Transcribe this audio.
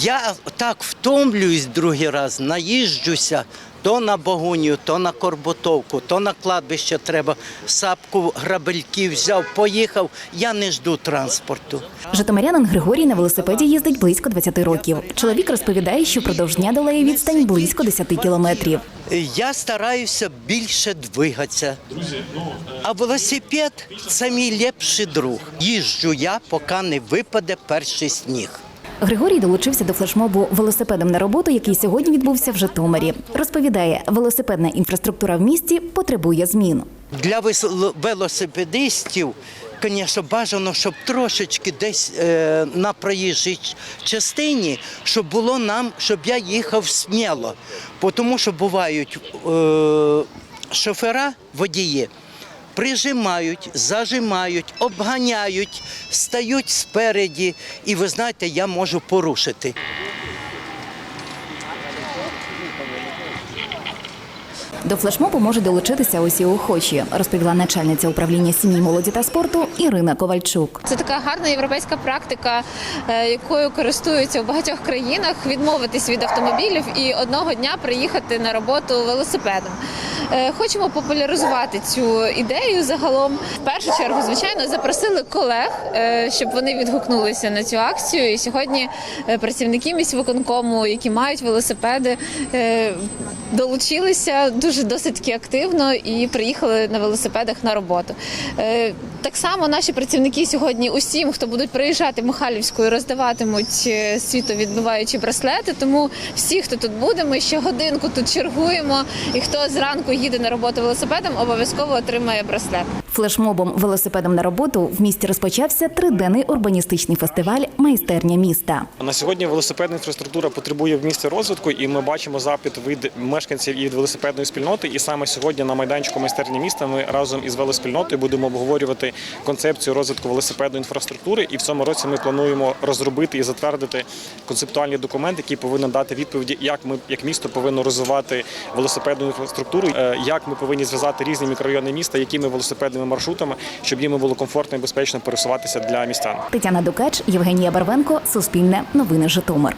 Я так втомлююсь другий раз, наїжджуся то на Богуню, то на Корботовку, то на кладбище треба сапку грабельків взяв, поїхав. Я не жду транспорту. Житомирянин Григорій на велосипеді їздить близько 20 років. Чоловік розповідає, що впродовж дня долає відстань близько 10 кілометрів. Я стараюся більше двигатися. А велосипед це мій лепший друг. Їжджу я, поки не випаде перший сніг. Григорій долучився до флешмобу велосипедом на роботу, який сьогодні відбувся в Житомирі. Розповідає, велосипедна інфраструктура в місті потребує змін. Для велосипедистів, звісно, бажано, щоб трошечки десь е, на проїжджій частині, щоб було нам, щоб я їхав сміло. Тому що бувають е, шофера, водії. Прижимають, зажимають, обганяють, стають спереді, і ви знаєте, я можу порушити. До флешмобу можуть долучитися усі охочі, розповіла начальниця управління сім'ї, молоді та спорту Ірина Ковальчук. Це така гарна європейська практика, е, якою користуються в багатьох країнах, відмовитись від автомобілів і одного дня приїхати на роботу велосипедом. Е, Хочемо популяризувати цю ідею загалом. В першу чергу, звичайно, запросили колег, е, щоб вони відгукнулися на цю акцію. І сьогодні працівники міськвиконкому, які мають велосипеди, долучилися дуже досить таки активно і приїхали на велосипедах на роботу. Е, Так само наші працівники сьогодні усім, хто будуть приїжджати Михайлівською, роздаватимуть е, світовідбиваючі браслети. Тому всі, хто тут буде, ми ще годинку тут чергуємо. І хто зранку їде на роботу велосипедом, обов'язково отримає браслет. Флешмобом велосипедом на роботу в місті розпочався триденний урбаністичний фестиваль Майстерня міста. На сьогодні велосипедна інфраструктура потребує в місті розвитку, і ми бачимо запит від мешканців і від велосипедної спільноти. І саме сьогодні на майданчику майстерні міста ми разом із велоспільнотою будемо обговорювати концепцію розвитку велосипедної інфраструктури. І в цьому році ми плануємо розробити і затвердити концептуальний документ, який повинен дати відповіді, як ми як місто повинно розвивати велосипедну інфраструктуру, е, як ми повинні зв'язати різні мікрорайони міста, якими велосипедними маршрутами, щоб їм було комфортно і безпечно пересуватися для містян. Тетяна Дукач, Євгенія Барвенко, Суспільне, Новини Житомир.